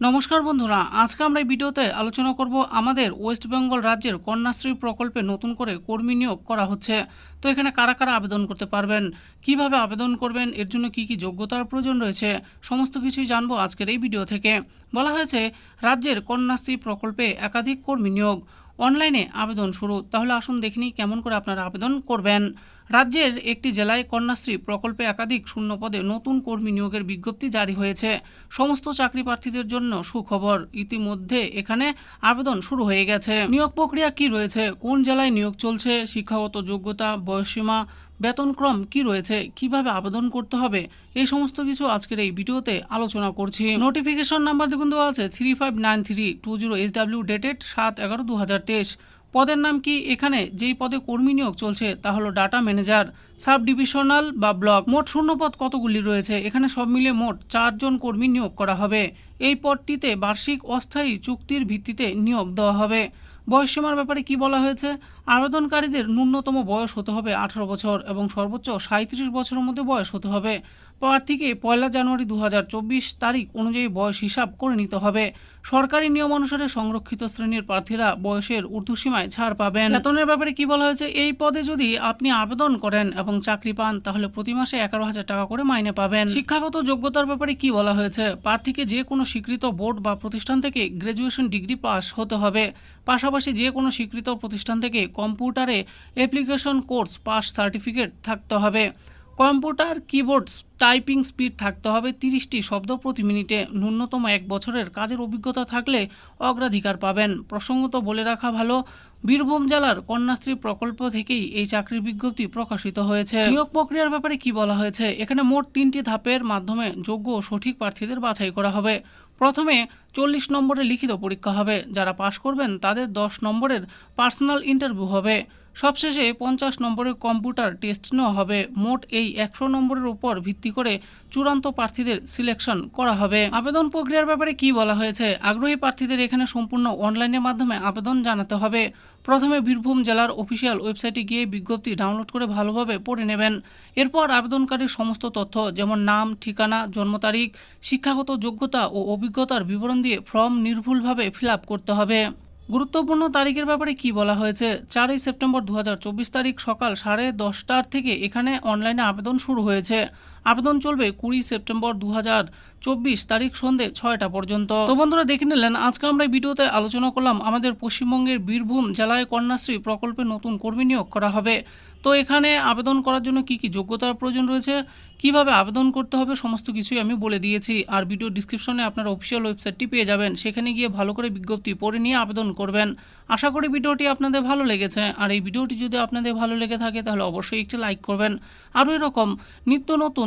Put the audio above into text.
নমস্কার বন্ধুরা, আজকে আমরা এই ভিডিওতে আলোচনা করব আমাদের ওয়েস্ট বেঙ্গল রাজ্যের কন্যাশ্রী প্রকল্পে নতুন করে কর্মী নিয়োগ করা হচ্ছে। তো এখানে কারা কারা আবেদন করতে পারবেন, কীভাবে আবেদন করবেন, এর জন্য কি কি যোগ্যতার প্রয়োজন রয়েছে, সমস্ত কিছুই জানব আজকের এই ভিডিও থেকে। বলা হয়েছে, রাজ্যের কন্যাশ্রী প্রকল্পে একাধিক কর্মী নিয়োগ অনলাইনে আবেদন শুরু। তাহলে আসুন দেখিনি কেমন করে আপনারা আবেদন করবেন। রাজ্যের একটি জেলায় কন্যাশ্রী প্রকল্পে একাধিক শূন্য পদে নতুন কর্মী নিয়োগের বিজ্ঞপ্তি জারি হয়েছে। সমস্ত চাকরি প্রার্থীদের জন্য সুখবর। ইতিমধ্যে এখানে আবেদন শুরু হয়ে গেছে। নিয়োগ প্রক্রিয়া কি রয়েছে? কোন জেলায় নিয়োগ চলছে? শিক্ষাগত যোগ্যতা বয়সীমা বেতনক্রম কি রয়েছে, কীভাবে আবেদন করতে হবে, এই সমস্ত কিছু আজকের এই ভিডিওতে আলোচনা করছি। নোটিফিকেশন নাম্বার দেখুন দেওয়া আছে three five nine three two zero H W dated সাত এগারো দু হাজার তেইশ। পদের নাম কি? এখানে যেই পদে কর্মী নিয়োগ চলছে, তা হলো ডাটা ম্যানেজার সাব ডিভিশনাল বা ব্লক মোট শূন্য পদ কতগুলি রয়েছে? এখানে সব মিলে মোট চারজন কর্মী নিয়োগ করা হবে। এই পদটিতে বার্ষিক অস্থায়ী চুক্তির ভিত্তিতে নিয়োগ দেওয়া হবে। বয়সসীমার ব্যাপারে কি বলা হয়েছে? আবেদনকারীদের ন্যূনতম বয়স হতে হবে আঠারো বছর এবং সর্বোচ্চ সাঁত্রিশ বছরের মধ্যে বয়স হতে হবে। প্রার্থীকে পয়লা জানুয়ারি দু হাজার চব্বিশ তারিখ অনুযায়ী বয়স হিসাব করে নিতে হবে। সরকারি নিয়ম অনুসারে সংরক্ষিত শ্রেণির প্রার্থীরা বয়সের ঊর্ধ্বসীমায় ছাড় পাবেন। বেতনের ব্যাপারে কি বলা হয়েছে? এই পদে যদি আপনি আবেদন করেন এবং চাকরি পান, তাহলে প্রতি মাসে এগারো হাজার টাকা করে মাইনে পাবেন। শিক্ষাগত যোগ্যতার ব্যাপারে কি বলা হয়েছে? প্রার্থীকে যে কোনো স্বীকৃত বোর্ড বা প্রতিষ্ঠান থেকে গ্র্যাজুয়েশন ডিগ্রি পাস হতে হবে। পাশাপাশি যে কোনো স্বীকৃত প্রতিষ্ঠান থেকে কম্পিউটারে অ্যাপ্লিকেশন কোর্স পাস সার্টিফিকেট থাকতে হবে। কম্পিউটার, কিবোর্ড, টাইপিং স্পিড থাকতে হবে তিরিশটি শব্দ প্রতি মিনিটে। ন্যূনতম এক বছরের কাজের অভিজ্ঞতা থাকলে অগ্রাধিকার পাবেন। প্রসঙ্গত বলে রাখা ভালো, বীরভূম জেলার কন্যাশ্রী প্রকল্প থেকেই এই চাকরির বিজ্ঞপ্তি প্রকাশিত হয়েছে। নিয়োগ প্রক্রিয়ার ব্যাপারে কি বলা হয়েছে? এখানে মোট তিনটি ধাপের মাধ্যমে যোগ্য ও সঠিক প্রার্থীদের বাছাই করা হবে। প্রথমে চল্লিশ নম্বরের লিখিত পরীক্ষা হবে। যারা পাশ করবেন তাদের দশ নম্বরের পার্সোনাল ইন্টারভিউ হবে। সবশেষে পঞ্চাশ নম্বরের কম্পিউটার টেস্ট নেওয়া হবে। মোট এই একশো নম্বরের উপর ভিত্তি করে চূড়ান্ত প্রার্থীদের সিলেকশন করা হবে। আবেদন প্রক্রিয়ার ব্যাপারে কি বলা হয়েছে? আগ্রহী প্রার্থীদের এখানে সম্পূর্ণ অনলাইনের মাধ্যমে আবেদন জানাতে হবে। প্রথমে বীরভূম জেলার অফিসিয়াল ওয়েবসাইটে গিয়ে বিজ্ঞপ্তি ডাউনলোড করে ভালোভাবে পড়ে নেবেন। এরপর আবেদনকারীর সমস্ত তথ্য, যেমন নাম, ঠিকানা, জন্ম তারিখ, শিক্ষাগত যোগ্যতা ও অভিজ্ঞতার বিবরণ দিয়ে ফর্ম নির্ভুলভাবে ফিল করতে হবে। গুরুত্বপূর্ণ তারিখের ব্যাপারে কি বলা হয়েছে? চারই সেপ্টেম্বর দু হাজার চব্বিশ তারিখ সকাল সাড়ে দশটার থেকে এখানে অনলাইনে আবেদন শুরু হয়েছে। আবেদন চলবে কুড়ি সেপ্টেম্বর দু চব্বিশ তারিখ সন্ধে ছয়টা পর্যন্ত। তো বন্ধুরা দেখে নিলেন, আজকে আমরা এই ভিডিওতে আলোচনা করলাম আমাদের পশ্চিমবঙ্গের বীরভূম জেলায় কন্যাশ্রী প্রকল্পে নতুন কর্মী নিয়োগ করা হবে। তো এখানে আবেদন করার জন্য কি কি যোগ্যতার প্রয়োজন রয়েছে, কীভাবে আবেদন করতে হবে সমস্ত কিছুই আমি বলে দিয়েছি। আর ভিডিও ডিসক্রিপশনে আপনার অফিসিয়াল ওয়েবসাইটটি পেয়ে যাবেন, সেখানে গিয়ে ভালো করে বিজ্ঞপ্তি পড়ে নিয়ে আবেদন করবেন। আশা করি ভিডিওটি আপনাদের ভালো লেগেছে। আর এই ভিডিওটি যদি আপনাদের ভালো লেগে থাকে, তাহলে অবশ্যই একটি লাইক করবেন। আরও এরকম নিত্য নতুন